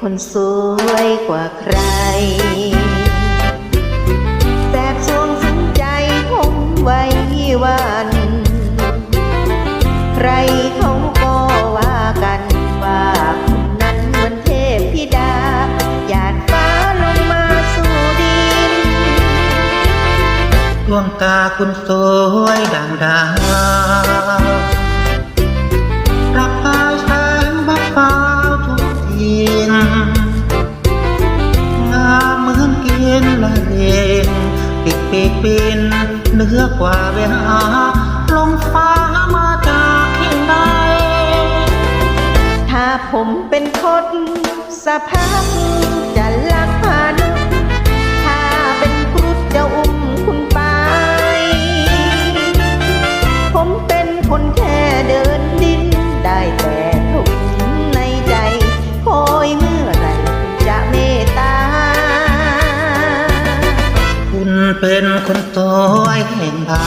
คนสวยกว่าใคร แต่สวงสนใจผมไว้วัน ใครเขาก็ว่ากันว่าคนนั้นเหมันเทพธิดาหยาดฟ้าลงมาสู่ดินดวงตาคุณสวยดังดาว เหนือกว่าเวหาลมฟ้ามาจากที่ไหนถ้าผมเป็นคนสะพักจ เป็นคนสวยแห่งบา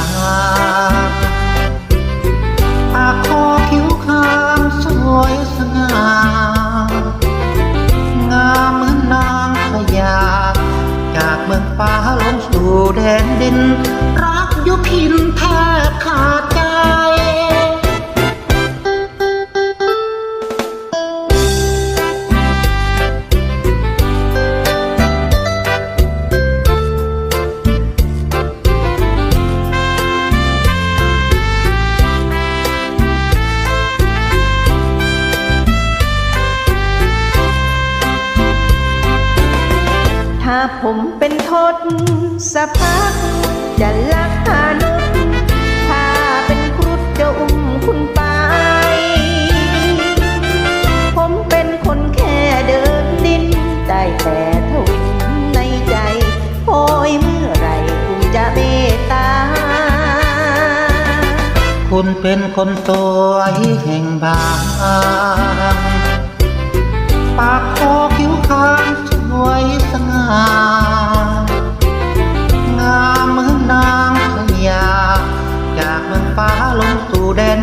งปากคอคิ้วคางสวยสง่างามเหมือนนางพญาจากเมืองฟ้าลงสู่แดนดิน รักยุพินแทบขาด ผมเป็นทศสะพักจะลักพานุถ้าเป็นครุฑจะอุ้มคุณไป ผมเป็นคนแค่เดินดินได้แต่ทวินในใจโอยเมื่อไหรคุณจะเมตตา คุณเป็นคนสวยแห่งบาง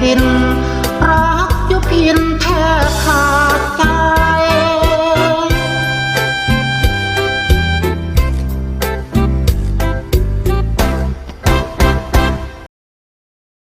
ดิน รักยุพินแทบขาด